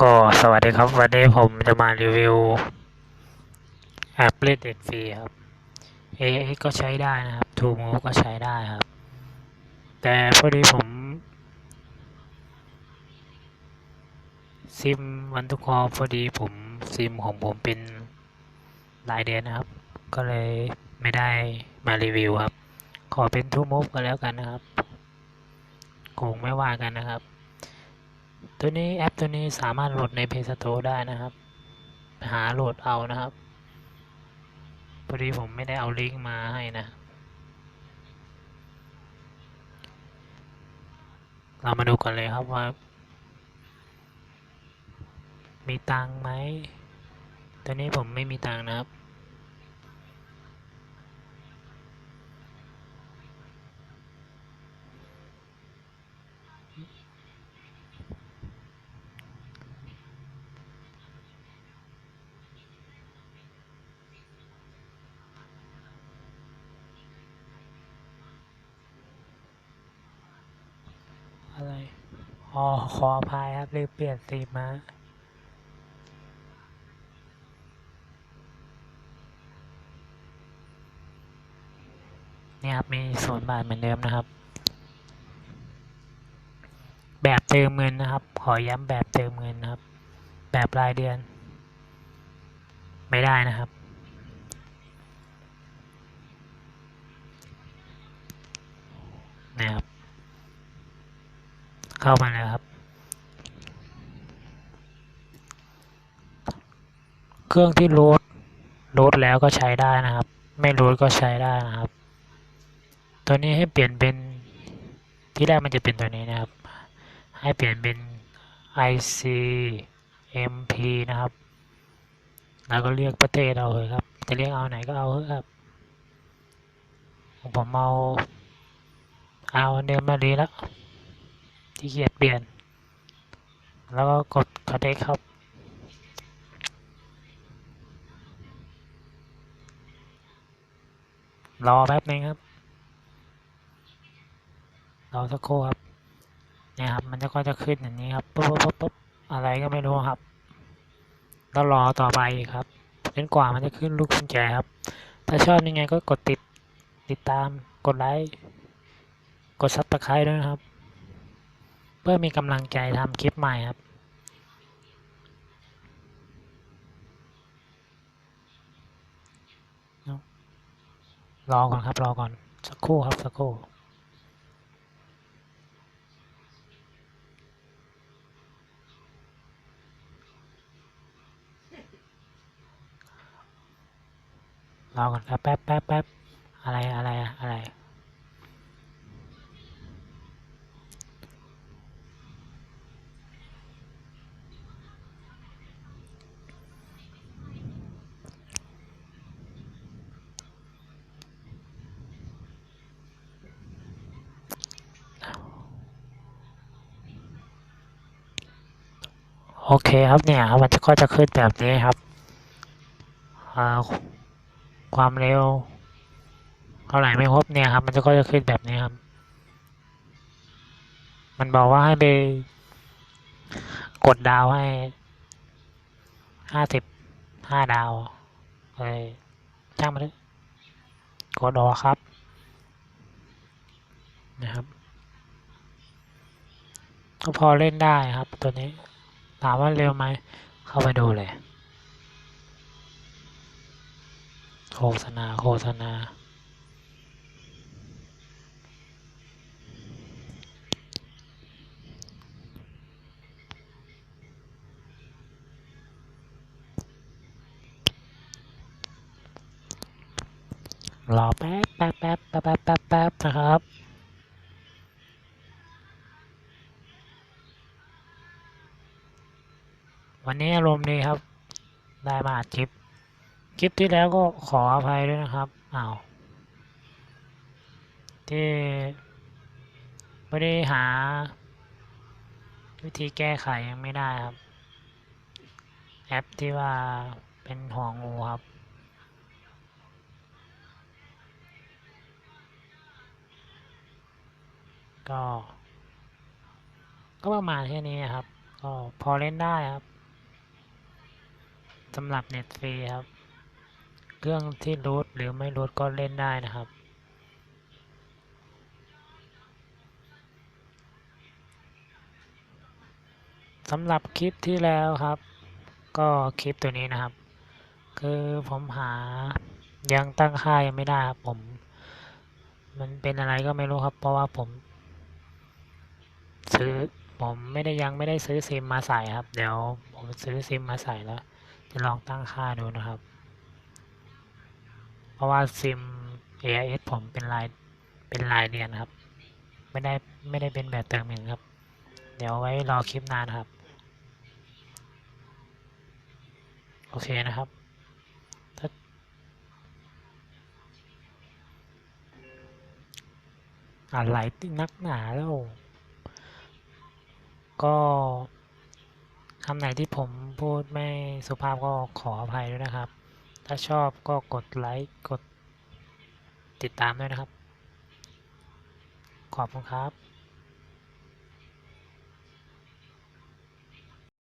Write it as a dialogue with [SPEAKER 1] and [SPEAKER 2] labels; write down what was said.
[SPEAKER 1] ก็สวัสดีครับ วันนี้ผมจะมารีวิวแอปเล่นเน็ตฟรีครับ AX ก็ใช้ได้นะครับ True Move ก็ใช้ได้ครับ แต่พอดีผม ซิมวันทุกคอพอดีผมซิมของผมเป็นรายเดือนนะครับ ก็เลยไม่ได้มารีวิวครับ ขอเป็น True Move ก็แล้วกันนะครับคงไม่ว่ากันนะครับ ตัวนี้แอปตัวนี้สามารถโหลดใน Play Store ได้นะครับ หาโหลดเอานะครับพอดีผมไม่ได้เอาลิงก์มาให้นะ เรามาดูกันเลยครับว่า มีตังไหมตัวนี้ผมไม่มีตังนะครับ อะไร อ๋อขออภัยครับลืมเปลี่ยนสีมาเนี่ยครับมีศูนย์บาทเหมือนเดิมนะครับ แบบเติมเงินนะครับ ขอย้ำแบบเติมเงินนะครับ แบบรายเดือน ไม่ได้นะครับนะครับ เข้ามาแล้วครับ เครื่องที่โหลดโหลดแล้วก็ใช้ได้นะครับ ไม่โหลดก็ใช้ได้นะครับ ตัวนี้ให้เปลี่ยนเป็นที่แรกมันจะเป็นตัวนี้นะครับ ให้เปลี่ยนเป็น ICMP นะครับ แล้วก็เรียกประเทศเอาเลยครับ จะเรียกเอาไหนก็เอาเครับ ผมเอาเอาเดิมมาดีแล้วที่เกียจเปลี่ยน แล้วก็กดคอนเทคครับ รอแป๊บนึงครับ รอสักครู่ครับ เนี่ยครับ มันจะก็จะขึ้นอย่างนี้ครับปุ๊บปุ๊บปุ๊บบอะไรก็ไม่รู้ครับแล้วรอต่อไปครับจนกว่ามันจะขึ้นลูกกุญแจครับ ถ้าชอบยังไงก็กดติดติดตามกดไลค์กดซับสไครต์ด้วยนะครับ เพื่อมีกำลังใจทำคลิปใหม่ครับเนาะ รอก่อนครับ รอก่อน สักครู่ครับ สักครู่รอก่อนครับแป๊บแป๊บแป๊บอะไรอะไรอะอะไร โอเคครับเนี่ยครับมันก็จะขึ้นแบบนี้ครับความเร็วเท่าไหร่ไม่ครบเนี่ยครับ มันจะก็จะขึ้นแบบนี้ครับ มันบอกว่าให้ไปกดดาวให้ห้าสิบห้าดาวเลยช่างมันเลยกดออกครับ นะครับ ก็พอเล่นได้ครับตัวนี้ ถามว่าเร็วไหม เข้าไปดูเลย โฆษณา โฆษณา รอแป๊บแป๊บแป๊บแป๊บแป๊บแป๊บนะครับ วันนี้อารมณ์ดีครับ ได้มาอัดคลิป คลิปที่แล้วก็ขออภัยด้วยนะครับอ้าวที่ไม่ได้หา วิธีแก้ไขยังไม่ได้ครับ แอปที่ว่าเป็นหัวงูครับก็ ก็ประมาณแค่นี้ครับ ก็พอเล่นได้ครับ สำหรับเน็ตฟรีครับ เครื่องที่รูทหรือไม่รูทก็เล่นได้นะครับ สำหรับคลิปที่แล้วครับ ก็คลิปตัวนี้นะครับ คือผมหายังตั้งค่ายังไม่ได้ครับผม มันเป็นอะไรก็ไม่รู้ครับ เพราะว่าผมซื้อผมไม่ได้ยังไม่ได้ซื้อซิมมาใส่ครับ เดี๋ยวผมซื้อซิมมาใส่แล้ว จะลองตั้งค่าดูนะครับ เพราะว่าซิม AIS ผมเป็นรายเป็นรายเดือนครับ ไม่ได้ไม่ได้เป็นแบบเติมเงินครับ เดี๋ยวไว้รอคลิปนานครับ โอเคนะครับถ้าอะไรนักหนาแล้ว ก็ คำไหนที่ผมพูดไม่สุภาพก็ขออภัยด้วยนะครับ ถ้าชอบก็กดไลค์ กดติดตามด้วยนะครับ ขอบคุณครับ